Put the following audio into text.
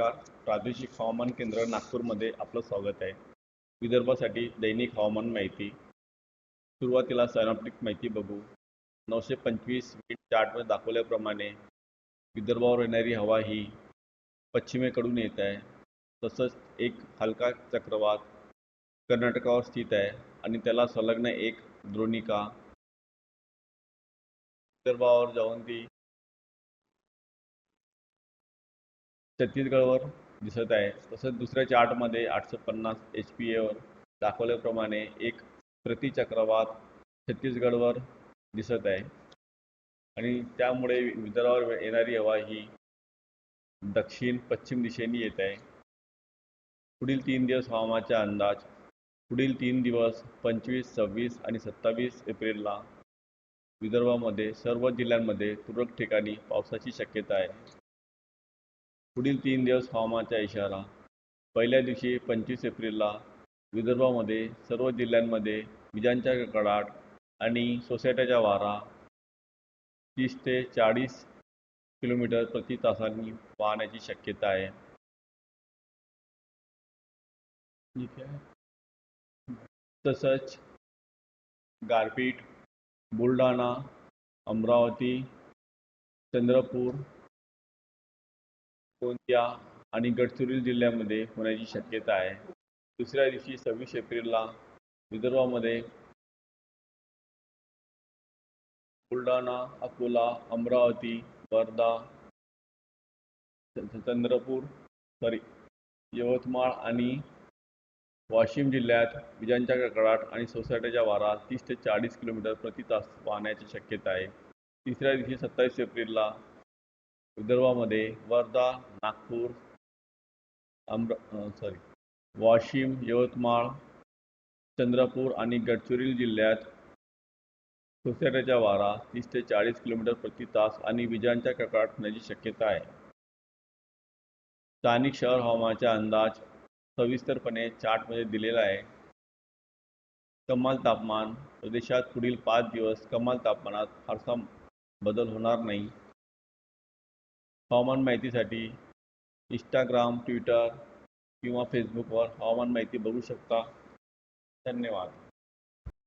नमस्कार. प्रादेशिक हवामान केंद्र नागपूरमध्ये आपलं स्वागत आहे. विदर्भासाठी दैनिक हवामान माहिती. सुरुवातीला सायनॉप्टिक माहिती बघू. नऊशे पंचवीस मिनिट चार्टमध्ये दाखवल्याप्रमाणे विदर्भावर येणारी हवा ही पश्चिमेकडून येत आहे. तसंच एक हलका चक्रवात कर्नाटकावर स्थित आहे आणि त्याला संलग्न एक द्रोणिका. विदर्भावर जाऊन ती छत्तीसगडवर दिसत आहे. तसंच दुसऱ्या चार्टमध्ये आठशे पन्नास एच पी एवर दाखवल्याप्रमाणे एक प्रतिचक्रवात छत्तीसगडवर दिसत आहे. आणि त्यामुळे विदर्भावर येणारी हवा ही दक्षिण पश्चिम दिशेने येत आहे. पुढील तीन दिवस हवामानाचा अंदाज पुढील तीन दिवस पंचवीस सव्वीस आणि सत्तावीस एप्रिलला विदर्भामध्ये सर्व जिल्ह्यांमध्ये तुरळक ठिकाणी पावसाची शक्यता आहे. पुढील तीन दिवस हवामानाचा इशारा. पहिल्या दिवशी पंचवीस एप्रिलला विदर्भामध्ये सर्व जिल्ह्यांमध्ये विजांच्या कडाट आणि सोसायट्याचा वारा तीस ते चाळीस किलोमीटर प्रति तासांनी वाहण्याची शक्यता आहे. ठीक आहे. तसंच गारपीट बुलढाणा अमरावती चंद्रपूर गोंदिया आणि गडचिरोली जिल्ह्यामध्ये होण्याची शक्यता आहे. दुसऱ्या दिवशी सव्वीस एप्रिलला विदर्भामध्ये बुलढाणा अकोला अमरावती वर्धा चंद्रपूर सॉरी यवतमाळ आणि वाशिम जिल्ह्यात विजांच्या कडकडाट आणि सोसायटीच्या वारा तीस ते चाळीस किलोमीटर प्रति तास वाहण्याची शक्यता आहे. तिसऱ्या दिवशी सत्तावीस एप्रिलला विदर्भामध्ये वर्धा नागपूर अमरा सॉरी वाशिम यवतमाळ चंद्रपूर आणि गडचिरोली जिल्ह्यात सोसायटीचा वारा तीस ते चाळीस किलोमीटर प्रति तास आणि विजांच्या कडकडाट होण्याची शक्यता आहे. स्थानिक शहर हवामानाचा अंदाज सविस्तरपणे चार्टमध्ये दिलेला आहे. कमाल तापमान प्रदेशात पुढील पाच दिवस कमाल तापमानात फारसा बदल होणार नाही. हवामान माहितीसाठी इंस्टाग्राम ट्विटर किंवा फेसबुकवर हवामान माहिती बघू शकता. धन्यवाद.